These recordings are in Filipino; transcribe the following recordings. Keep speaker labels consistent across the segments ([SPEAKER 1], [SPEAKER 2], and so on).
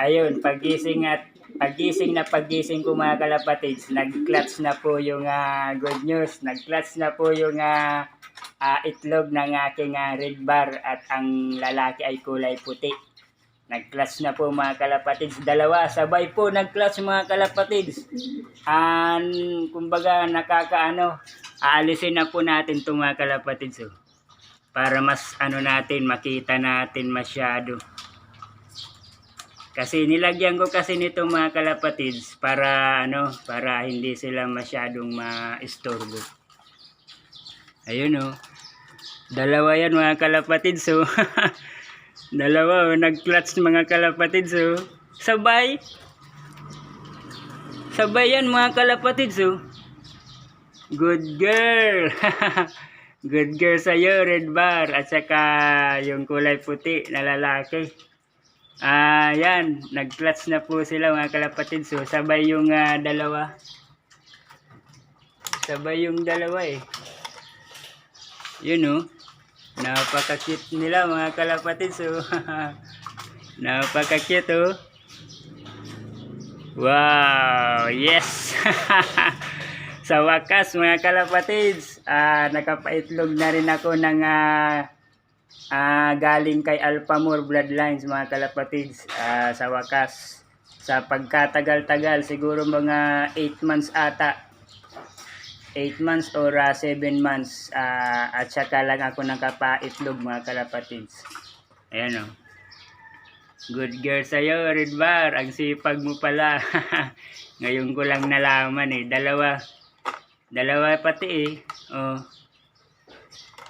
[SPEAKER 1] Ayun, pagising at pagising na pagising ko mga kalapatids, nag-clutch na po yung ah, good news. Nag-clutch na po yung ah, ah, itlog ng aking ah, red bar at ang lalaki ay kulay puti. Nag-clutch na po mga kalapatids. Dalawa, sabay po nag-clutch mga kalapatids. An, kumbaga nakakaano, aalisin na po natin itong mga kalapatids. Oh, para mas ano natin, makita natin masyado. Kasi nilagyan ko kasi nito mga kalapatids para ano, para hindi sila masyadong ma-istorbo. Ayun oh. Dalawa yan mga kalapatids oh. Dalawa oh, nag-clutch mga kalapatids oh. Sabay. Sabay yan mga kalapatids oh. Good girl. Good girl sa'yo, red bar. At saka yung kulay puti na lalaki. Ah, yan. Nag-clutch na po sila mga kalapatid. So, sabay yung ah, dalawa. Sabay yung dalawa eh. Yun oh. Napaka-cute nila mga kalapatid. So, napaka-cute oh. Wow! Yes! Sa wakas mga kalapatids, ah, nakapaitlog na rin ako ng ah, Ah, galing kay Alphamore Bloodlines mga kalapatids ah, sa wakas. Sa pagkatagal-tagal, siguro mga 8 months ata. 8 months or 7 months ah, at saka lang ako nakapaitlog mga kalapatids. Ayan o. Good girl sa'yo, Red Bar. Ang sipag mo pala. Ngayon ko lang nalaman eh. Dalawa. Dalawa pati eh. Oh.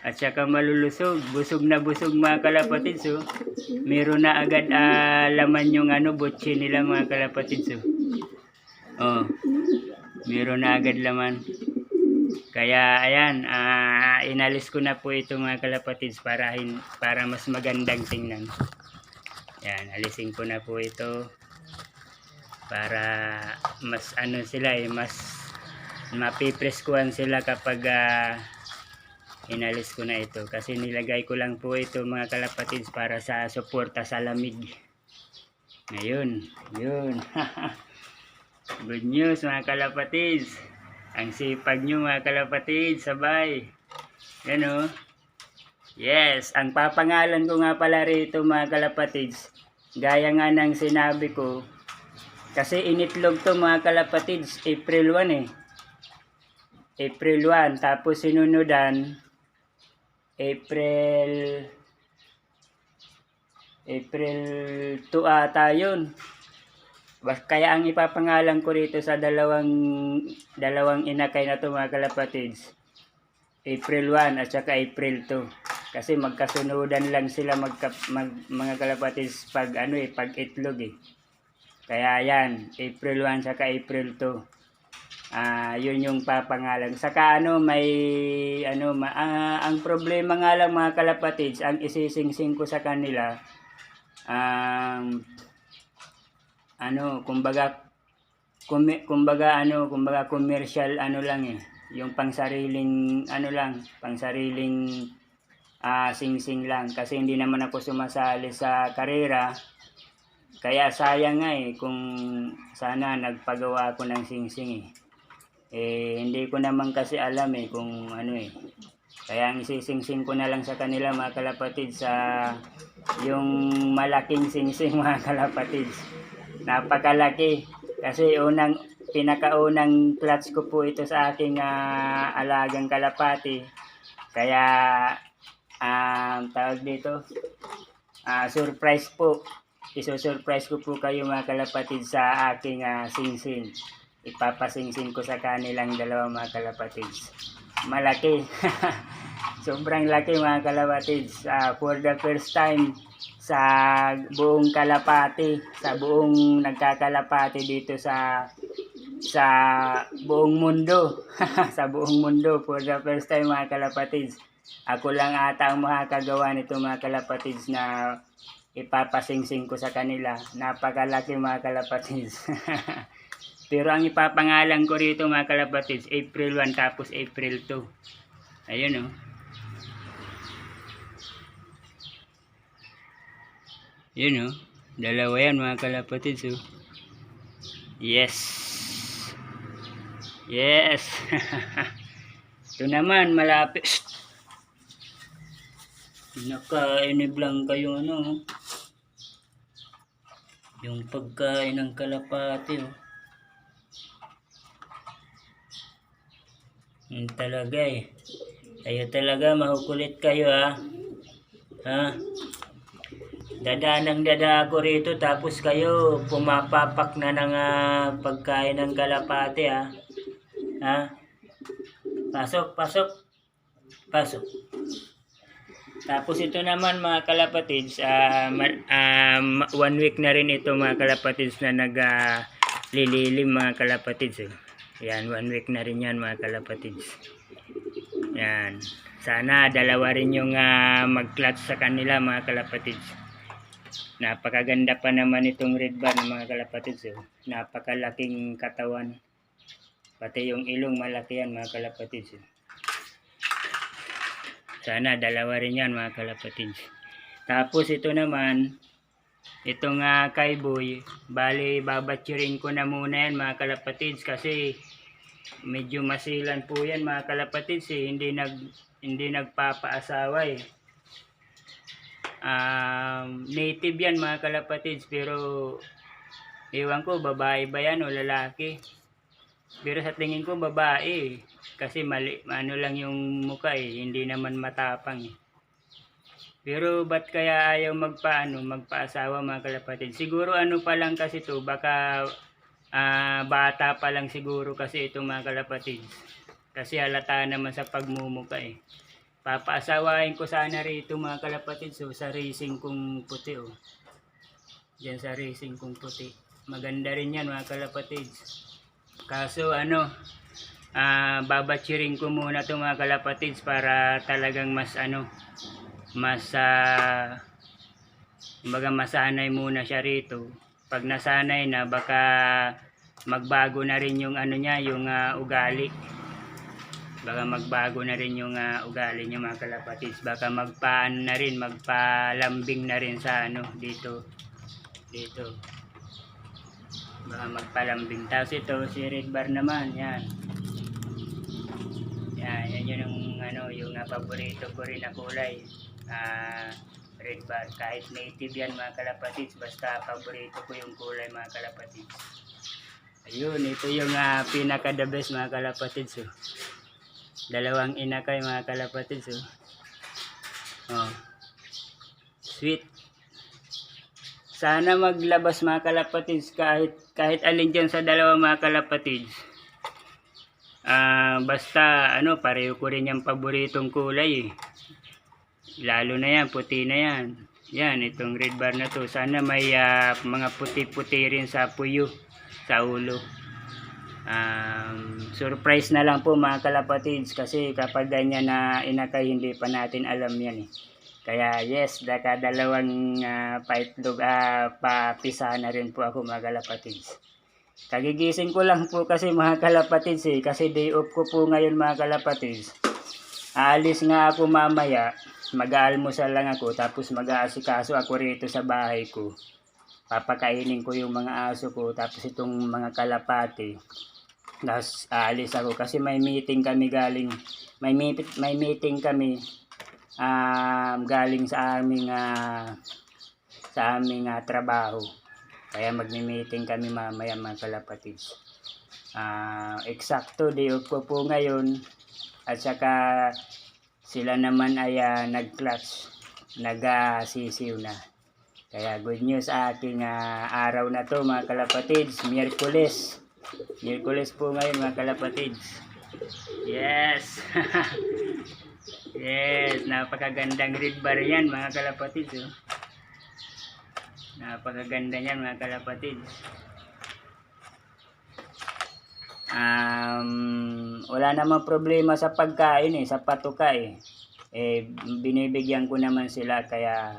[SPEAKER 1] At saka malulusog. Busog na busog mga kalapatids. Oh. Meron na agad ah, laman yung ano, butche nila mga kalapatids. Oh. oh. Meron na agad laman. Kaya ayan, ah, inalis ko na po ito mga kalapatids para, para mas magandang tingnan. Yan, alisin ko na po ito para mas ano sila eh, mas mapipreskuhan sila kapag ah, inalis ko na ito kasi nilagay ko lang po ito mga kalapatids para sa suporta sa lamig. Ngayon yun. Good news mga kalapatids. Ang sipag nyo mga kalapatids sabay. Yan o yes ang papangalan ko nga pala rito mga kalapatids gaya nga ng sinabi ko kasi initlog to mga kalapatids April 1 eh. April 1 tapos sinunodan April April 2 ata yun. Kaya ang ipapangalan ko rito sa dalawang dalawang inakay na to mga kalapatids. April 1 at saka April 2. Kasi magkasunodan lang sila magka, mag, mga kalapatids pag ano eh, pag itlog eh. Kaya yan, April 1 saka April 2. Ah, yun yung papangalan. Saka ano may ano ma, ah, ang problema nga lang mga kalapatids, ang isisingsing ko sa kanila um, ano, kumbaga kumi, kumbaga ano, kumbaga commercial ano lang eh. Yung pangsariling ano lang, pangsariling ah sing-sing lang kasi hindi naman ako sumasali sa karera. Kaya sayang nga eh kung sana nagpagawa ako ng sing-sing eh. Eh, hindi ko naman kasi alam eh kung ano eh. Kaya ang isisingsing ko na lang sa kanila mga kalapatid sa yung malaking singsing mga kalapatid. Napakalaki. Kasi unang, pinakaunang clutch ko po ito sa aking ah, alagang kalapati. Kaya, um, tawag dito, ah, surprise po. Iso-surprise ko po kayo mga kalapatid sa aking ah, singsing ipapasingsin ko sa kanilang dalawa mga kalapatids. Malaki. Sobrang laki mga kalapatids. Ah, for the first time sa buong kalapati, sa buong nagkakalapati dito sa sa buong mundo. sa buong mundo for the first time mga kalapatids. Ako lang ata ang makakagawa nito mga kalapatids na ipapasingsing ko sa kanila. Napakalaki mga kalapatids. Pero ang ipapangalan ko rito mga kalapatids, April 1 tapos April 2. Ayun oh. Yun oh. Dalawa yan mga kalapatids. Oh. Yes. Yes. Ito naman malapit. Nakainib lang kayo ano. oh. Yung pagkain ng kalapati. Oh. Yun talaga eh. Kayo talaga mahukulit kayo ha. Ha? Dada ng dada ako rito tapos kayo pumapapak na ng ah, pagkain ng kalapati ha. Ha? Pasok, pasok. Pasok. Tapos ito naman mga kalapatids, ma- um, one week na rin ito mga kalapatids na nag ah, lililim mga kalapatids. Eh. Yan, one week na rin yan mga kalapatids. Yan. Sana dalawa rin yung ah, mag-clutch sa kanila mga kalapatids. Napakaganda pa naman itong red bar mga kalapatids. Oh. Napakalaking katawan. Pati yung ilong malaki yan mga kalapatids. Oh. Sana dalawa rin yan mga kalapatids. Tapos ito naman, itong uh, kay Boy, bali babatsurin ko na muna yan mga kalapatids kasi medyo masilan po yan mga kalapatids eh. Hindi, nag, hindi nagpapaasawa eh. Um, native yan mga kalapatids pero ewan ko babae ba yan o lalaki. Pero sa tingin ko babae eh. Kasi mali, ano lang yung mukha eh, hindi naman matapang eh. Pero ba't kaya ayaw magpaano, magpaasawa mga kalapatid? Siguro ano pa lang kasi to, baka ah, bata pa lang siguro kasi itong mga kalapatid. Kasi halata naman sa pagmumuka eh. Papaasawain ko sana rito mga kalapatid so sa racing kong puti oh. Diyan sa racing kong puti. Maganda rin yan mga kalapatid. Kaso ano, ah babachirin ko muna itong mga kalapatids para talagang mas ano, mas kumbaga masanay muna siya rito. Pag nasanay na baka magbago na rin yung ano niya, yung ah, ugali. Baka magbago na rin yung ah, ugali niya mga kalapatids. Baka magpaan na rin, magpalambing na rin sa ano dito. Dito. Baka magpalambing. Tapos ito, si Red Bar naman, yan. Yan, yan yun yung, ano, yung ah, paborito ko rin na kulay. Ah, red bar. Kahit native yan mga kalapatids, basta paborito ko yung kulay mga kalapatids. Ayun, ito yung ah, pinaka the best mga kalapatids. Oh. Dalawang inakay mga kalapatids. Oh. Oh. Sweet. Sana maglabas mga kalapatids kahit kahit alin dyan sa dalawang mga kalapatids. Ah, basta ano, pareho ko rin yung paboritong kulay eh. Lalo na yan, puti na yan. Yan, itong red bar na to. Sana may ah, mga puti-puti rin sa puyo, sa ulo. Um, surprise na lang po mga kalapatids kasi kapag ganyan na inakay hindi pa natin alam yan eh. Kaya yes, daka dalawang uh, paitlog, ah, papisa na rin po ako mga kalapatids. Kagigising ko lang po kasi mga kalapatids eh, kasi day off ko po ngayon mga kalapatids. Aalis nga ako mamaya, mag-aalmusal lang ako, tapos mag-aasikaso ako rito sa bahay ko. Papakainin ko yung mga aso ko, tapos itong mga kalapati. Tapos aalis ako kasi may meeting kami galing, may, meet, may meeting kami um, galing sa aming ah, sa aming ah, trabaho. Kaya magmi-meeting kami mamaya mga kalapatids. Ah, eksakto day off ko po ngayon at saka sila naman ay ah, nag-clutch, nag-sisiw na. Kaya good news sa ating ah, araw na to mga kalapatids, Miyerkules. Miyerkules po ngayon mga kalapatids. Yes! yes, napakagandang red bar yan mga kalapatids. Oh. Napakaganda niyan mga kalapatids. Wala namang problema sa pagkain eh, sa patuka eh. Eh, binibigyan ko naman sila kaya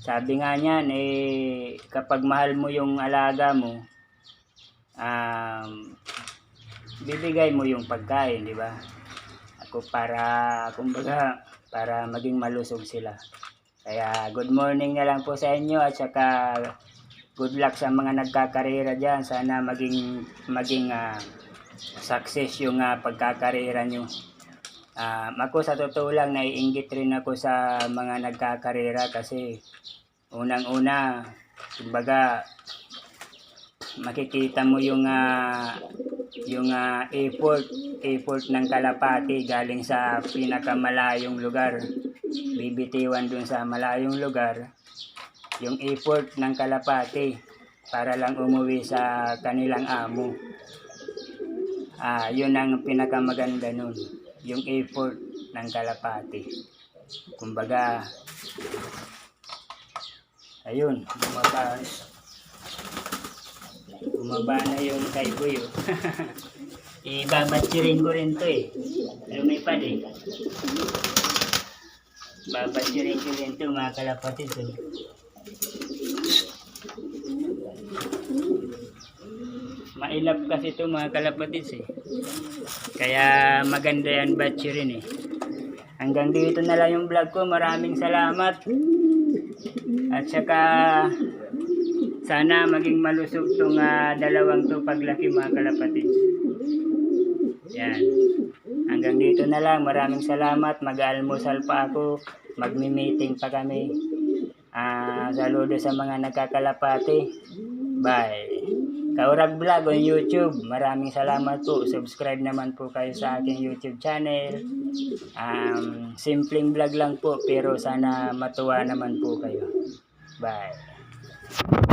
[SPEAKER 1] sabi nga niyan eh, kapag mahal mo yung alaga mo, um, bibigay mo yung pagkain, di ba? Ako para, kumbaga, para maging malusog sila. Kaya good morning na lang po sa inyo at saka good luck sa mga nagkakarera dyan. Sana maging maging ah, success yung uh, pagkakarera nyo. Ah, ako sa totoo lang naiinggit rin ako sa mga nagkakarera kasi unang-una kumbaga makikita mo yung ah, yung ah, effort effort ng kalapati galing sa pinakamalayong lugar bibitiwan dun sa malayong lugar yung effort ng kalapati para lang umuwi sa kanilang amo ah yun ang pinakamaganda nun yung effort ng kalapati. Kumbaga ayun bumaba bumaba na yung kay Buyo ibabatsirin ko rin to eh. Lumipad eh. Babatsirin ko rin to mga kalapatid oh. Mailap kasi to mga kalapatids eh. Kaya maganda yan batsirin eh. Hanggang dito na lang yung vlog ko. Maraming salamat. At saka sana maging malusog tong ah, dalawang to paglaki mga kalapatids. Yan. Hanggang dito na lang. Maraming salamat. Mag-almusal pa ako. Magmi-meeting pa kami. Ah, saludo sa mga nagkakalapati. Bye Kaurag Vlog on YouTube. Maraming salamat po. Subscribe naman po kayo sa aking YouTube channel. Um, simpleng vlog lang po pero sana matuwa naman po kayo. Bye.